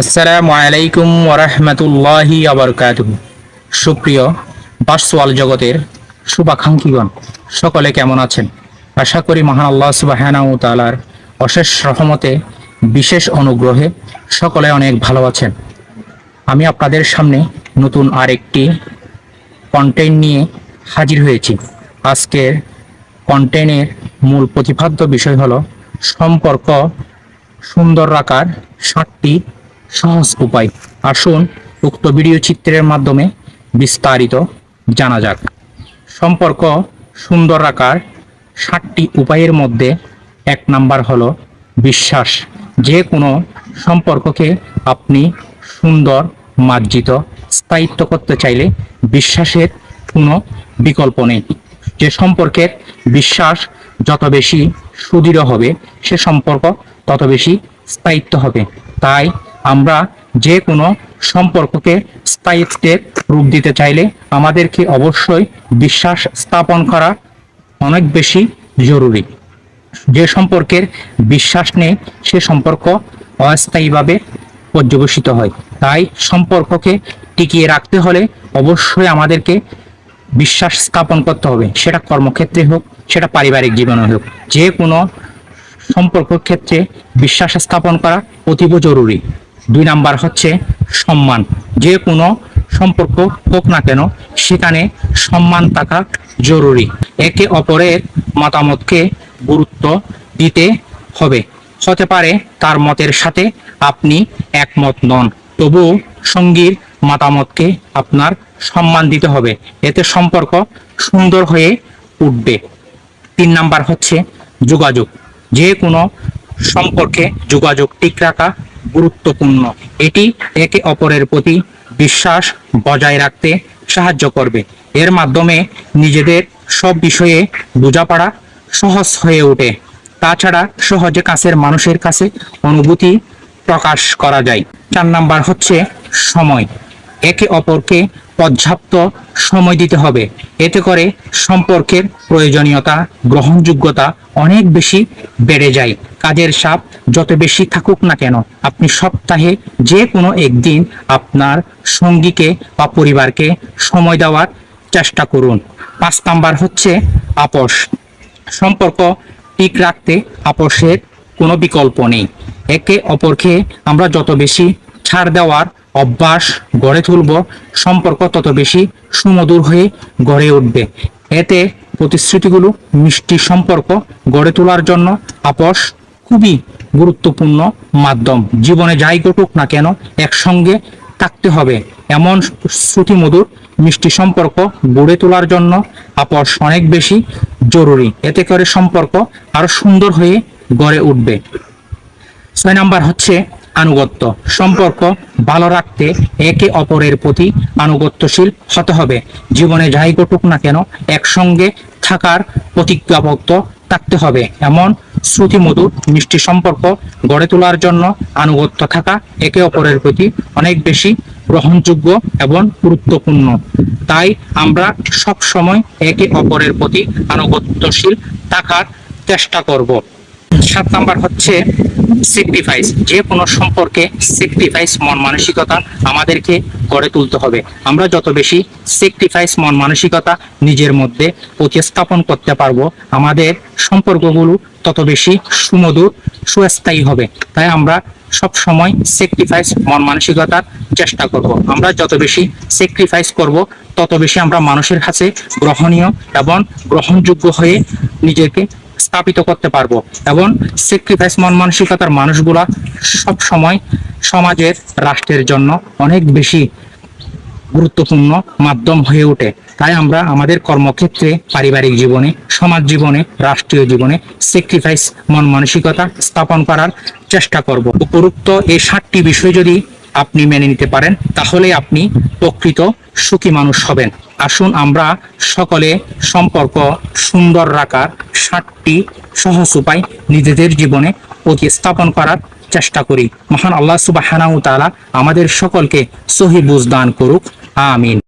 আসসালামু আলাইকুম ওরহমতুল্লাহি আবরকাত সুপ্রিয় বাসওয়াল জগতের শুভাকাঙ্ক্ষীগণ, সকলে কেমন আছেন? আশা করি মহান আল্লাহ সুবাহানা ও তালার অশেষ রহমতে, বিশেষ অনুগ্রহে সকলে অনেক ভালো আছেন। আমি আপনাদের সামনে নতুন আরেকটি কন্টেন্ট নিয়ে হাজির হয়েছি। আজকের কন্টেন্টের মূল প্রতিপাদ্য বিষয় হলো, সম্পর্ক সুন্দর রাখার সাতটি সহজ উপায়। আসুন উক্ত ভিডিও চিত্রের মাধ্যমে বিস্তারিত জানা যাক। সম্পর্ক সুন্দর রাখার সাতটি উপায়ের মধ্যে এক নাম্বার হলো বিশ্বাস। যে কোনো সম্পর্ককে আপনি সুন্দর, মার্জিত, স্থায়িত্ব করতে চাইলে বিশ্বাসের কোনো বিকল্প নেই। যে সম্পর্কের বিশ্বাস যত বেশি সুদৃঢ় হবে, সে সম্পর্ক তত বেশি স্থায়িত্ব হবে। তাই আমরা যে কোনো সম্পর্ককে স্থায়িত্বের রূপ দিতে চাইলে আমাদেরকে অবশ্যই বিশ্বাস স্থাপন করা অনেক বেশি জরুরি। যে সম্পর্কের বিশ্বাস নেই, সে সম্পর্ক অস্থায়ীভাবে পর্যবেসিত হয়। তাই সম্পর্ককে টিকিয়ে রাখতে হলে অবশ্যই আমাদেরকে বিশ্বাস স্থাপন করতে হবে। সেটা কর্মক্ষেত্রে হোক, সেটা পারিবারিক জীবনে হোক। যে কোনো সম্পর্ক ক্ষেত্রে বিশ্বাস স্থাপন করা অতীব জরুরি। দুই নাম্বার হচ্ছে সম্মান। যে কোনো সম্পর্ক হোক না কেন, সেখানে সম্মান থাকা জরুরি। একে অপরের মতামতকে গুরুত্ব দিতে হবে। হতে পারে তার মতের সাথে আপনি একমত নন, তবুও সঙ্গীর মতামতকে আপনার সম্মান দিতে হবে। এতে সম্পর্ক সুন্দর হয়ে উঠবে। তিন নাম্বার হচ্ছে যোগাযোগ। যে কোনো সম্পর্কে যোগাযোগ ঠিক রাখা গুরুত্বপূর্ণ। এটি একে অপরের প্রতি বিশ্বাস বজায় রাখতে সাহায্য করবে। এর মাধ্যমে নিজেদের সব বিষয়ে বোঝাপড়া সহজ হয়ে ওঠে। তাছাড়া সহজে কাছের মানুষের কাছে অনুভূতি প্রকাশ করা যায়। চার নাম্বার হচ্ছে সময়। একে অপরকে পর্যাপ্ত সময় দিতে হবে। এতে করে সম্পর্কের প্রয়োজনীয়তা, গ্রহণযোগ্যতা অনেক বেশি বেড়ে যায়। কাজের চাপ যত বেশি থাকুক না কেন, আপনি সপ্তাহে যে কোনো একদিন আপনার সঙ্গীকে বা পরিবারকে সময় দেওয়ার চেষ্টা করুন। পাঁচ নাম্বার হচ্ছে আপোষ। সম্পর্ক ঠিক রাখতে আপোষের কোনো বিকল্প নেই। একে অপরকে আমরা যত বেশি ছাড় দেওয়ার অভ্যাস গড়ে তুলব, সম্পর্ক তত বেশি সুমধুর হয়ে গড়ে উঠবে। এতে প্রতিশ্রুতিগুলো মিষ্টি সম্পর্ক গড়ে তোলার জন্য আপোষ খুবই গুরুত্বপূর্ণ মাধ্যম। জীবনে যাই ঘটুক না কেন, একসঙ্গে থাকতে হবে। এমন শ্রুতিমধুর মিষ্টি সম্পর্ক গড়ে তোলার জন্য আপোষ অনেক বেশি জরুরি। এতে করে সম্পর্ক আরও সুন্দর হয়ে গড়ে উঠবে। ছয় নাম্বার হচ্ছে আনুগত্য। সম্পর্ক ভালো রাখতে একে অপরের প্রতি আনুগত্যশীল হতে হবে। জীবনে যাই ঘটুক না কেন, একসঙ্গে থাকার প্রতিজ্ঞাবদ্ধ থাকতে হবে। এমন শ্রুতিমধুর মিষ্টি সম্পর্ক গড়ে তোলার জন্য আনুগত্য থাকা একে অপরের প্রতি অনেক বেশি গ্রহণযোগ্য এবং গুরুত্বপূর্ণ। তাই আমরা সব সময় একে অপরের প্রতি আনুগত্যশীল থাকার চেষ্টা করব। সাত নাম্বার হচ্ছে স্যাক্রিফাইস যে কোনো সম্পর্কে স্যাক্রিফাইস মন মানসিকতা আমাদেরকে গড়ে তুলতে হবে। আমরা যত বেশি স্যাক্রিফাইস মন মানসিকতা নিজের মধ্যে প্রতিস্থাপন করতে পারব, আমাদের সম্পর্কগুলো তত বেশি সুমধুর, সুস্থায়ী হবে। তাই আমরা সব সময় স্যাক্রিফাইস মন মানসিকতার চেষ্টা করব। আমরা যত বেশি স্যাক্রিফাইস করব, তত বেশি আমরা মানুষের কাছে গ্রহণীয় এবং গ্রহণযোগ্য হয়ে নিজেকে স্থাপিত করতে পারব। এবং স্যাক্রিফাইস মন মানসিকতার মানুষগুলা সব সময় সমাজের, রাষ্ট্রের জন্য অনেক বেশি গুরুত্বপূর্ণ মাধ্যম হয়ে ওঠে। তাই আমরা আমাদের কর্মক্ষেত্রে, পারিবারিক জীবনে, সমাজ জীবনে, রাষ্ট্রীয় জীবনে স্যাক্রিফাইস মন মানসিকতা স্থাপন করার চেষ্টা করব। উপরোক্ত এই সাতটি বিষয় যদি আপনি মেনে নিতে পারেন, তাহলে আপনি প্রকৃত সুখী মানুষ হবেন। আসুন আমরা সকলে সম্পর্ক সুন্দর রাখার ষাটটি সহজ উপায় নিজেদের জীবনে প্রতিস্থাপন করার চেষ্টা করি। মহান আল্লাহ সুবাহ আমাদের সকলকে সহি বুঝ দান করুক। আমিন।